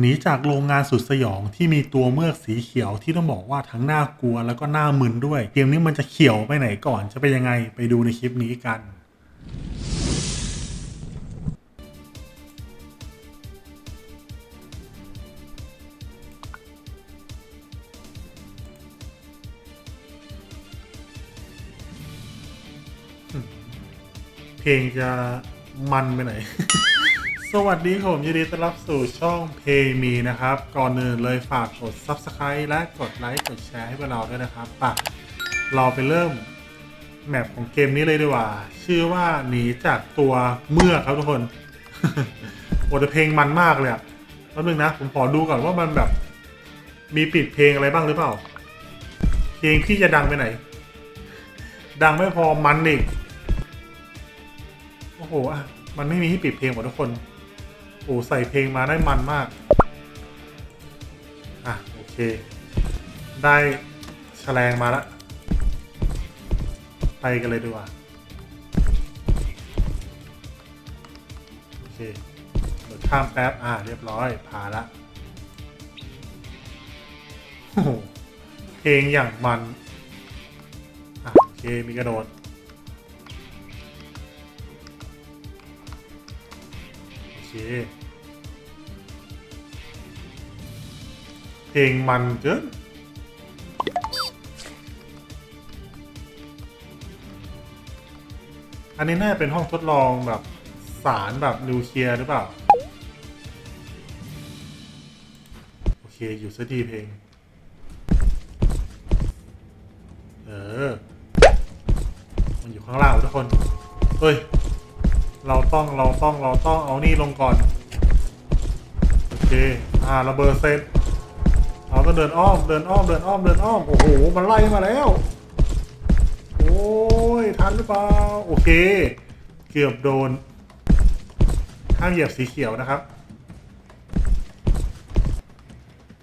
หนีจากโรงงานสุดสยองที่มีตัวเมือกสีเขียวที่ต้องบอกว่าทั้งน่ากลัวแล้วก็น่ามึนด้วย เกมนี้มันจะเขียวไปไหนก่อนจะเป็นยังไงไปดูในคลิปนี้กันเพลงจะมันไปไหน สวัสดีครับผมยินดีต้อนรับสู่ช่องเพมีนะครับ ก่อนอื่นเลยฝากกด Subscribe และกดไลค์กดแชร์ให้พวกเราด้วยนะครับปะเราไปเริ่มแมปของเกมนี้เลยดีกว่า ชื่อว่าหนีจากตัวเมื่อกครับทุกคนโอ้แต่เพลงมันมากเลยอะแป๊บนึงนะ ผมขอดูก่อนว่ามันแบบ มีปิดเพลงอะไรบ้างหรือเปล่า เพลงพี่จะดังไปไหน ดังไม่พอมันอีก โอ้โห มันไม่มีให้ปิดเพลงหมดทุกคน โอ้ใส่เพลงมาได้มันมาก อะ โอเค ได้แฉลงมาล้วไปกันเลยดีกว่า โอเคเดี๋ยวข้ามแป๊บ อ่าเรียบร้อย ผ่านละโอ้โหเพลงอย่างมัน อะ โอเค มีกระโดด เพลงมันเกินอันนี้น่าจะเป็นห้องทดลองแบบสารแบบนิวเคลียร์หรือเปล่า โอเค อยู่ซะดีเพลง เออ มันอยู่ข้างล่างทุกคน เฮ้ย เราต้องเราต้องเราต้องเอานี่ลงก่อน โอเค อ่าระเบิดเสร็จเราต้องเดินอ้อมเดินอ้อมเดินอ้อมเดินอ้อมโอ้โหมันไล่มาแล้ว โอ้ยทันหรือเปล่าโอเค เกือบโดนห้ามเหยียบสีเขียวนะครับ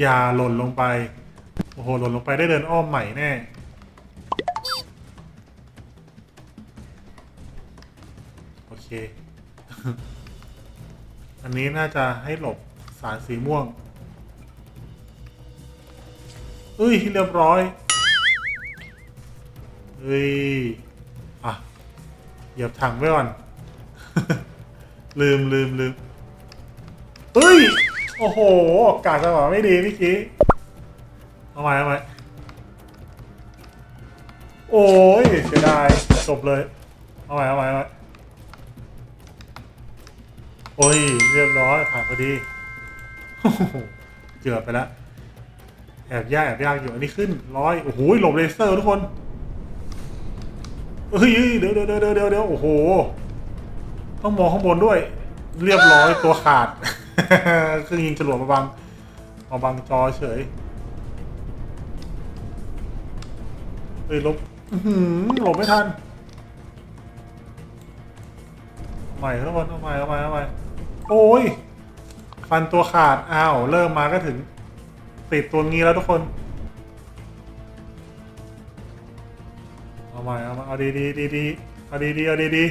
อย่าหล่นลงไป โอ้โหหล่นลงไปได้เดินอ้อมใหม่แน่ อเคอันนี้น่าจะให้หลบสารสีม่วงเอ้ยเรียบร้อยเอ้ยอะเหยียบถังไว้ก่อน ลืมลืมลืมเอ้ย โอ้โหกาดจังหวะไม่ดีเมื่อกี้เอาใหม่เอาใหม่โอ้ยเสียดายจบเลย เอาใหม่เอาใหม่เอาใหม่ โอ้ย เรียบร้อยผ่านพอดีเกือบไปแล้วแอบยากแอบยากอยู่อันนี้ขึ้นร้อยโอ้โหหลบเลเซอร์ทุกคนเฮ้ยเดี๋ยวเดี๋ยวเดี๋ยวเดี๋ยวโอ้โห ต้องมองข้างบนด้วย เรียบร้อยตัวขาดเครื่องยิงจรวดมาบังมาบังจอเฉยเฮ้ยลบหือหลบไม่ทันใหม่ทุกคนเอาใหม่เอาใหม่เอาใหม่ โอ้ยฟันตัวขาด อ้าว เริ่มมาก็ถึง ติดตัวงี้แล้วทุกคน เอาใหม่เอามาเอาดีดีดีดีเอาดีดีเอาดีดี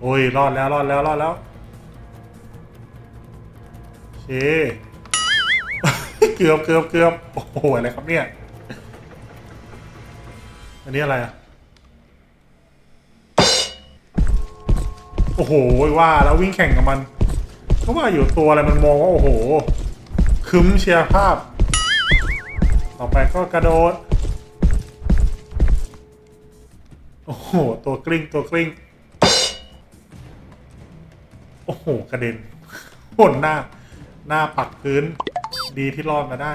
โอ้ย รอดแล้ว รอดแล้ว รอดแล้วโอเคเกือบเกือบเกือบโอ้โห อะไรครับเนี่ย อันนี้อะไรอะ โอ้โหว่าแล้ววิ่งแข่งกับมันก็ว่าอยู่ตัวอะไรมันมองว่าโอ้โหคึ้มเชียร์ภาพ ต่อไปก็กระโดด โอ้โห ตัวกลิ้งตัวกลิ้ง โอ้โห กระเด็นหนหน้า หน้าปักพื้น ดีที่รอดมาได้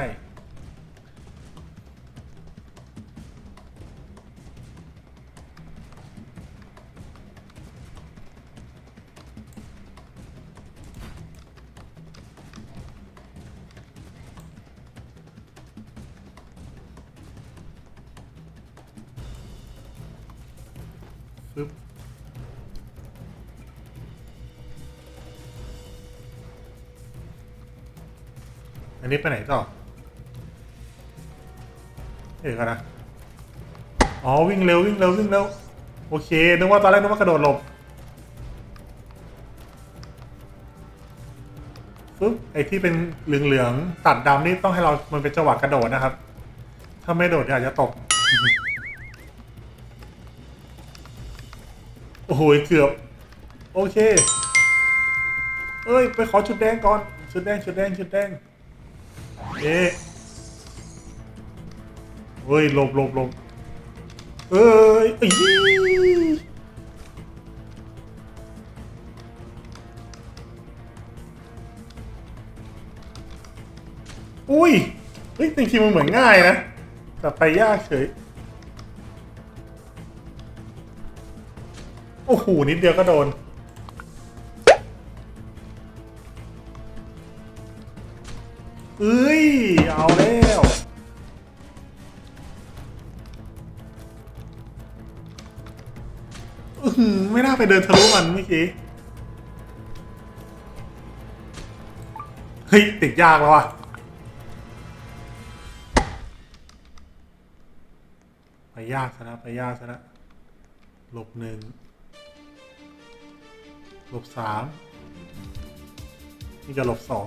อันนี้ไปไหนต่อเอกอะนะ อ๋อ วิ่งเร็ววิ่งเร็ววิ่งเร็ว โอเค นึกว่าตอนแรกนึกว่ากระโดดหลบฟึบไอ้ที่เป็นเหลืองๆตัดดำนี่ต้องให้เรา มันเป็นจังหวะกระโดดนะครับ ถ้าไม่โดดเนี่ยอาจจะตก โอ้โหเกือบ โอเค เอ้ย ไปขอชุดแดงก่อน ชุดแดง ชุดแดง ชุดแดง เอ๊ะเฮ้ยหลบหลบหลบเอ้ยอีอุ้ยเฮ้ยจริงๆมันเหมือนง่ายนะ แต่ไปยากเฉย โอ้โห นิดเดียวก็โดน เอาแล้วอืไม่น่าไปเดินทะลุมันเมื่อกี้ เฮ้ย ติดยากแล้วอะไปยากซะนะไปยากซะนะหลบหนึ่งหลบสามนี่จะหลบสอง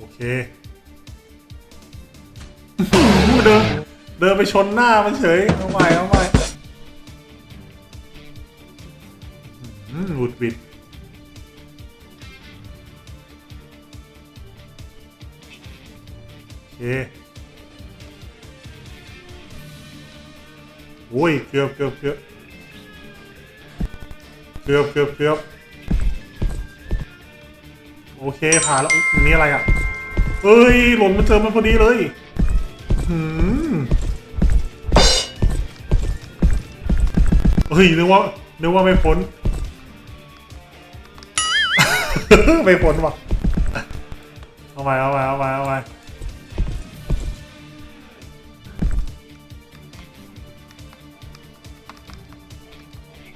โอเคเดินเดินไปชนหน้ามันเฉยเอาใหม่เอาใหม่อืมหลุดบิดโอเคโอ้ยเกือบเกือบเกือบเกือบเกือบเกือบโอเคผ่านแล้วอุ๊ยอันนี้อะไรอะ เอ้ย หล่นมาเจอมันพอดีเลยหืมเฮ้ยนึกว่านึกว่าไม่พ้น ไม่พ้นว่ะเอาใหม่เอาใหม่เอาใหม่เอาใหม่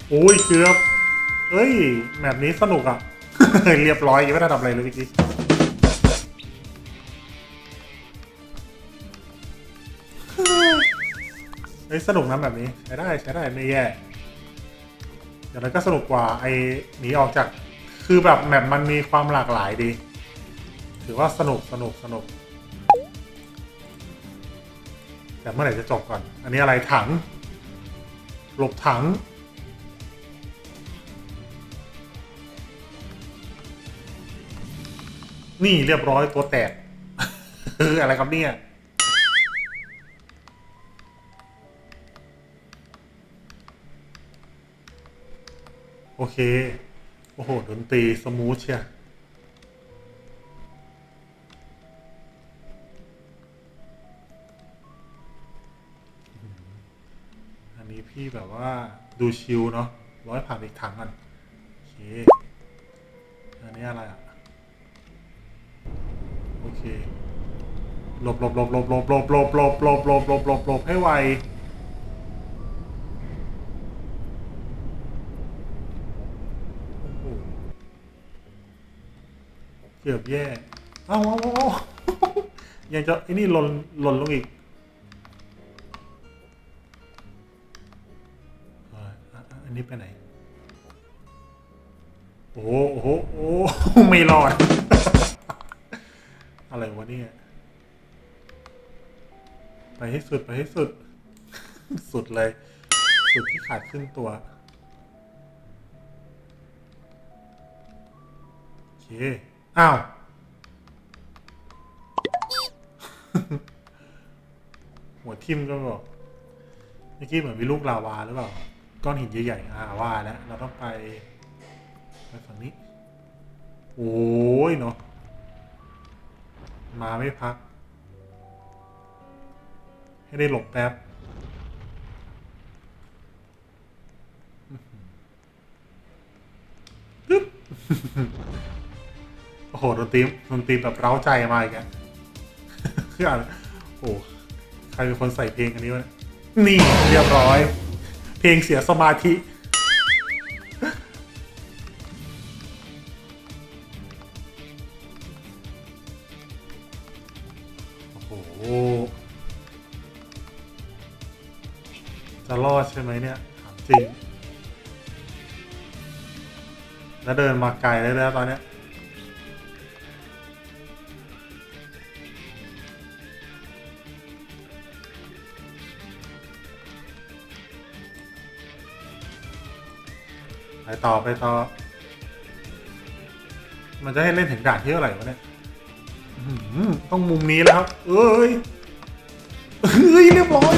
โอ้ยเกือบเอ้ยแบบนี้สนุกอะ เรียบร้อยยังไม่ได้ทำอะไรเลยเมื่อกี้ ฮ้ยสนุกนะแบบนี้ใช้ได้ใช้ได้ไม่แย่อย่างนั้นก็สนุกกว่าไอ้หนีออกจากคือแบบแมปมันมีความหลากหลายดี ถือว่าสนุกสนุกสนุก แต่เมื่อไหร่จะจบก่อน อันนี้อะไรถัง หลบถัง นี่เรียบร้อยตัวแตกเอออะไรครับเนี่ย เค โอ้โห ดนตรี สมูทเชียอันนี้พี่แบบว่าดูชิลเนาะร้อยผ่านอีกถังกันโอเค อันนี้อะไรอะ โอเคหลบหลบหลบหลบหลบหลบหลบหลบหลบหลบหลบหลบหลบให้ไว โอ้โห เกือบแย่เอาเอาเอาเอายังจะไอ้นี่หล่นหล่นลงอีกอันนี้ไปไหน โอ้โหโอ้โหโอ้โหไม่รอด อะไรวะเนี่ย ไปให้สุดไปให้สุด สุดเลย สุดที่ขาดครึ่งตัวโอเค อ้าว หัวทิ่มก็บอกเมื่อกี้เหมือนมีลูกลาวาหรือเปล่า ก้อนหินใหญ่ๆอ่าว่าแล้วเราต้องไปไปฝั่งนี้ โอ้ยเนาะมาไม่พัก ให้ได้หลบแป๊บปึ๊บ โอ้โหดนตรีดนตรีแบบเร้าใจมาอีกอะคืออ่านโอ้โหใครเป็นคนใส่เพลงอันนี้วะนี่เรียบร้อย เพลงเสียสมาธิโอ้โหจะรอดใช่ไหมเนี่ยถามจริง แล้วเดินมาไกลเลยแล้วตอนเนี้ย ไปต่อไปต่อ มันจะให้เล่นถึงด่านที่เท่าไหร่วะเนี่ยอื้อหือต้องมุมนี้แล้วครับ เอ้ยเฮ้ยเรียบร้อย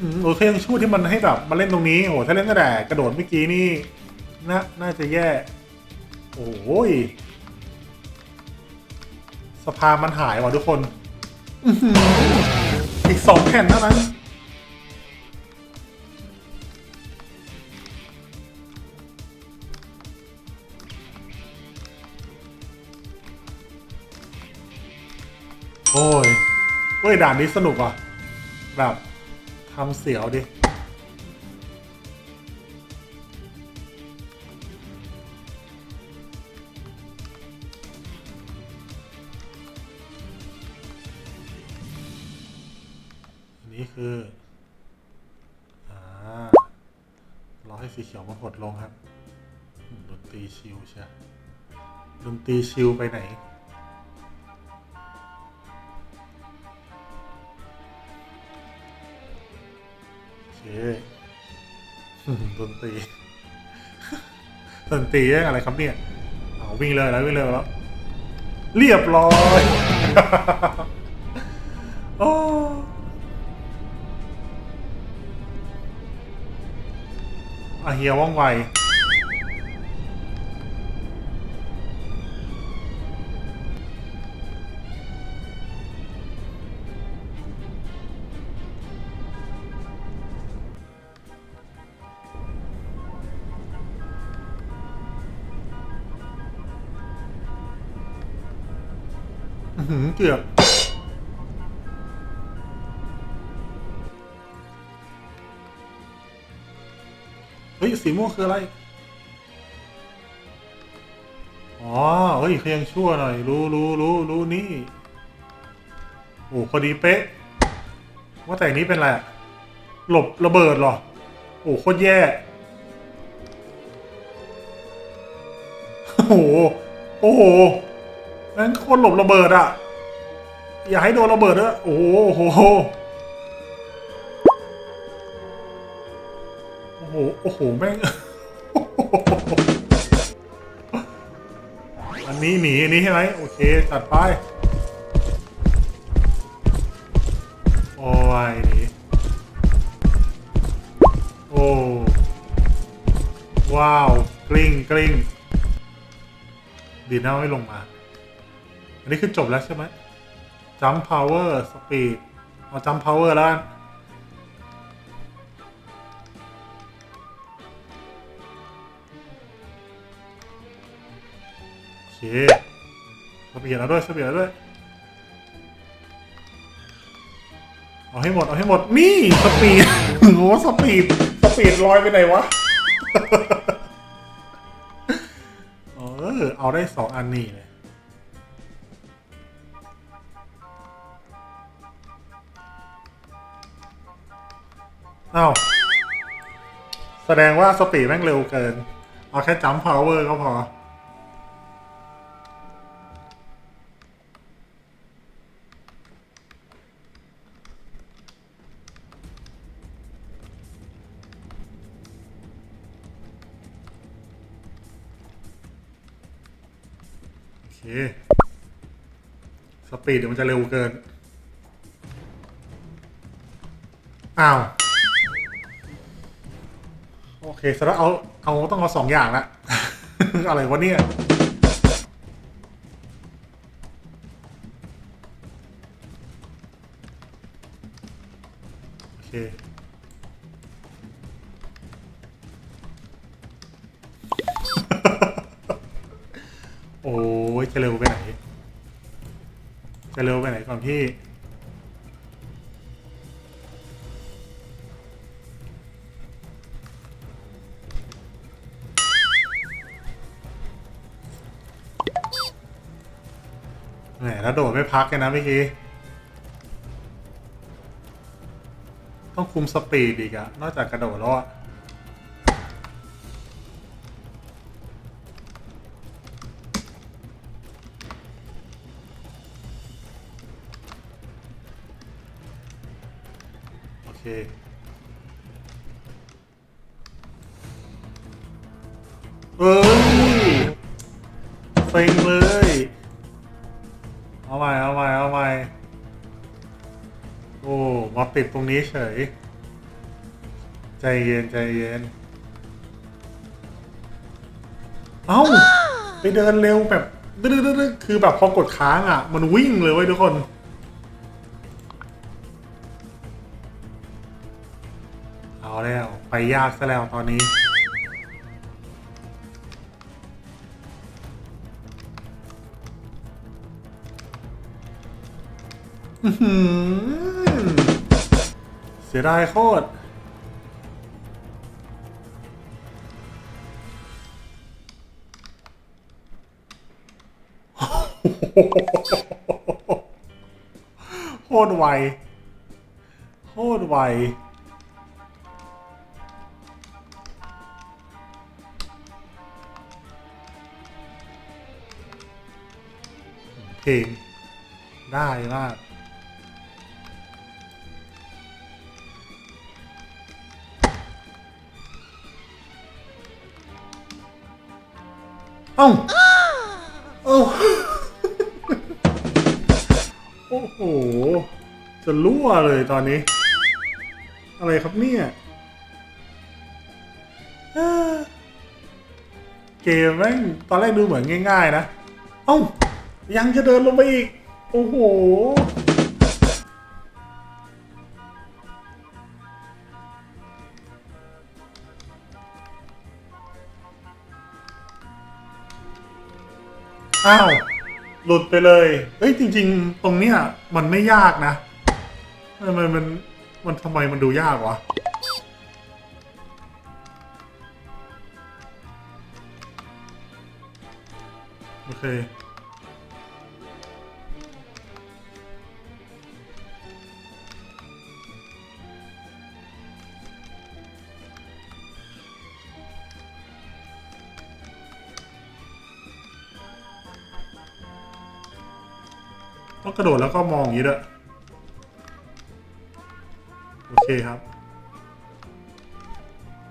อืมโอเคยังช่วยที่มันให้แบบมาเล่นตรงนี้โอ้โหถ้าเล่นตั้งแต่กระโดดเมื่อกี้นี่น่าน่าจะแย่ โอ้ยสภามันหายว่ะทุกคน อื้อหืออีกสองแผ่นเท่านั้น โอ้ยเว้ยด่านนี้สนุกอะ แบบทำเสียวดินนี้คืออ่ารอให้สีเขียวมันหดลงครับ ดนตรีชิลใช่ดนตรีชิลไปไหน ดนตรีดนตรีองอะไรครับเนี่ยเอาวิ่งเลยแล้ววิ่งเลยแล้ว เรียบร้อยโอ้อาเฮียว่องไว หือเกือบเฮ้ย สีม่วงคืออะไร อ๋อ เฮ้ยเขายังชั่วหน่อย รู้รู้รู้รู้นี่ โอ้พอดีเป๊ะ ว่าแต่นี้เป็นอะไร หลบระเบิดเหรอ โอ้โคตรแย่ โอ้โห โอ้โห นั่นโคตรหลบระเบิดอะ อย่าให้โดนระเบิดด้วยโอ้โหโอ้โหโอ้โหแม่งอันนี้หนีอันนี้ใช่ไหมโอเคตัดไปโอ้ยหนีโอ้ว้าวกลิ้งกลิ้งดีนะไม่ลงมา อันนี้คือจบแล้วใช่ไหมจัม p ์ power speed เอาจัม p ์ power แล้วกันโอเคสปีดแล้วด้วยสปีดแล้วด้วย เอาให้หมด เอาให้หมด นี่สปีดโอ้สปีดสปีดลอยไปไหนวะเออเอาได้สองอันนี่เลย อ้าว แสดงว่าสปีดแม่งเร็วเกิน เอาแค่จัม p ์ power ก็พอ โอเค สปีดเดี๋ยวมันจะเร็วเกิน อ้าว เคแสดงเอาเอาต้องเอาสองอย่างละ อะไรวะเนี่ยโอเคโอ้ยจะเร็วไปไหนจะเร็วไปไหนก่อนพี่ ถ้าโดดไม่พักกันนะเมื่อกี้ ต้องคุมสปีดอีกอะนอกจากกระโดดแล้วอะโอเคเอ้ยเซ็งเลย ติดตรงนี้เฉย ใจเย็นใจเย็น เอ้า ไปเดินเร็วแบบดึ๊ดๆๆคือแบบพอกดค้างอะ มันวิ่งเลยเว้ยทุกคนเอาแล้วไปยากซะแล้วตอนนี้ อื้อหือเสียดายโคตร โคตรไว โคตรไว เพลงได้มาก เอ้าเอ้าโอ้โห จะรั่วเลยตอนนี้ อะไรครับเนี่ยเอ้อเกมแม่งตอนแรกดูเหมือนง่าย ๆ นะ เอ้า ยังจะเดินลงไปอีก โอ้โห อ้าว หลุดไปเลย เฮ้ยจริง ๆ ตรงเนี้ยมันไม่ยากนะทำไมมันมันทำไมมันดูยากวะโอเค ต้องกระโดดแล้วก็มองอย่างนี้ด้วยโอเคครับ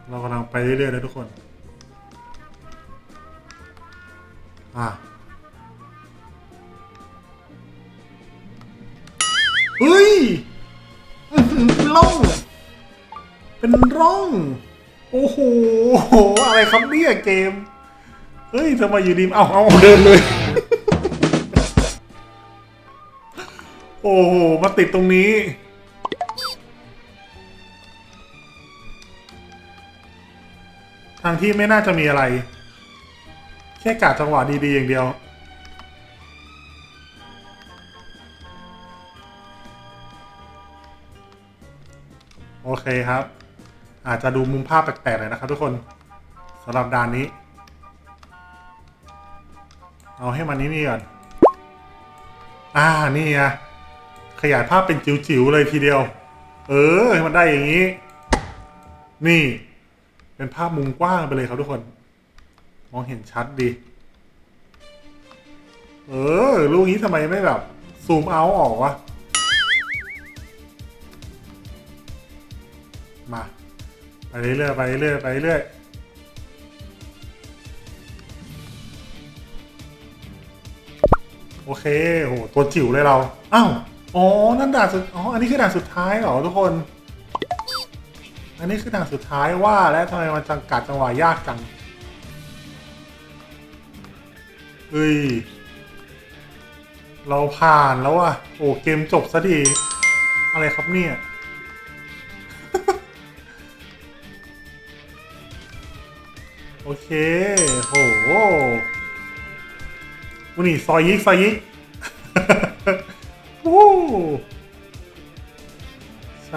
เรากำลังไปเรื่อยๆเลยทุกคน อะเฮ้ยร่องเป็นร่อง โอ้โห อะไรครับเนี่ยเกม เฮ้ยทำไมอยู่ดีมเอาเอาเดินเลย โอ้โห มาติดตรงนี้ ทางที่ไม่น่าจะมีอะไร แค่กาดจังหวะดี ๆ อย่างเดียว โอเคครับ อาจจะดูมุมภาพแปลกๆหน่อยนะครับทุกคนสำหรับด่านนี้ เอาให้มันนี้นี่ก่อน อ่า นี่ไง ขยายภาพเป็นจิ๋วๆเลยทีเดียว เออให้มันได้อย่างนี้ นี่ เป็นภาพมุมกว้างไปเลยครับทุกคน มองเห็นชัดดี เออลูกนี้ทำไมไม่แบบ ซูมเอาออกวะ มา ไปเรื่อยๆไปเรื่อยๆไปเรื่อยโอเค โห ตัวจิ๋วเลยเรา อ้าว อ๋อ นั่นด่านสุด อ๋อ อันนี้คือด่านสุดท้ายเหรอทุกคน อันนี้คือด่านสุดท้ายว่า แล้วทำไมมันจังกัดจังหวะยากจัง เฮ้ย เราผ่านแล้วอะโอ้เกมจบซะดี อะไรครับเนี่ย โอเค โหวันนี้ซอยยิกซอยยิก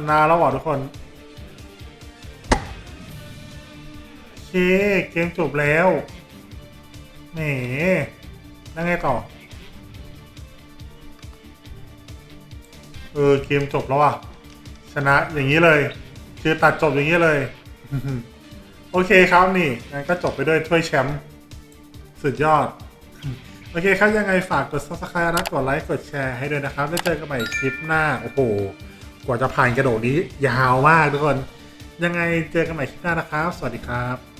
นะแล้วเหรอทุกคน โอเค เกมจบแล้วแหมแล้วไงต่อ เออ เกมจบแล้วอะ ชนะอย่างนี้เลย คือตัดจบอย่างนี้เลย โอเคครับนี่งั้นก็จบไปด้วยถ้วยแชมป์สุดยอดโอเคครับยังไงฝากกด subscribe และกดไลค์กดแชร์ให้ด้วยนะครับ แล้วเจอกันใหม่คลิปหน้า โอ้โห กว่าจะผ่านกระโดดนี้ยาวมากทุกคน ยังไงเจอกันใหม่คลิปหน้านะครับ สวัสดีครับ